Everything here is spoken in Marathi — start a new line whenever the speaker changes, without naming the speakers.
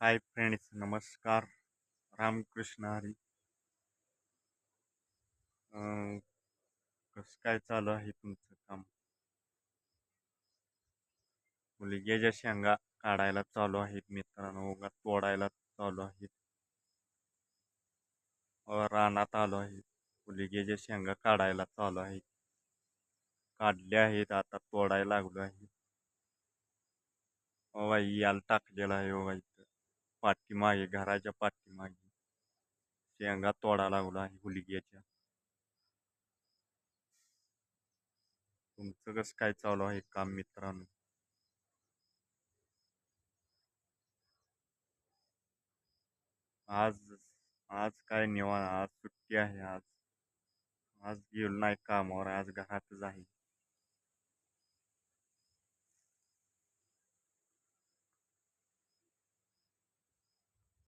हाय फ्रेंड्स नमस्कार. रामकृष्ण हरी. अं, कसं काय चालू आहे तुमचं काम? मुलग्याच्या शेंगा काढायला चालू आहेत मित्रांनो उगा तोडायला चालू आहेत. रानात आलो आहे. मुलग्याच्या शेंगा काढायला चालू आहेत काढल्या आहेत आता तोडायला लागलो आहे. बाई याला टाकलेला आहे बाई. पाठीमागे घराच्या पाठीमागे. शेंगा तोडा लागला आहे हुलग्याच्या तुमचं कसं काय चालू आहे काम मित्रांनो? आज आज काय निवांत? आज सुट्टी आहे आज. आज गेलो नाही कामावर आज घरातच आहे.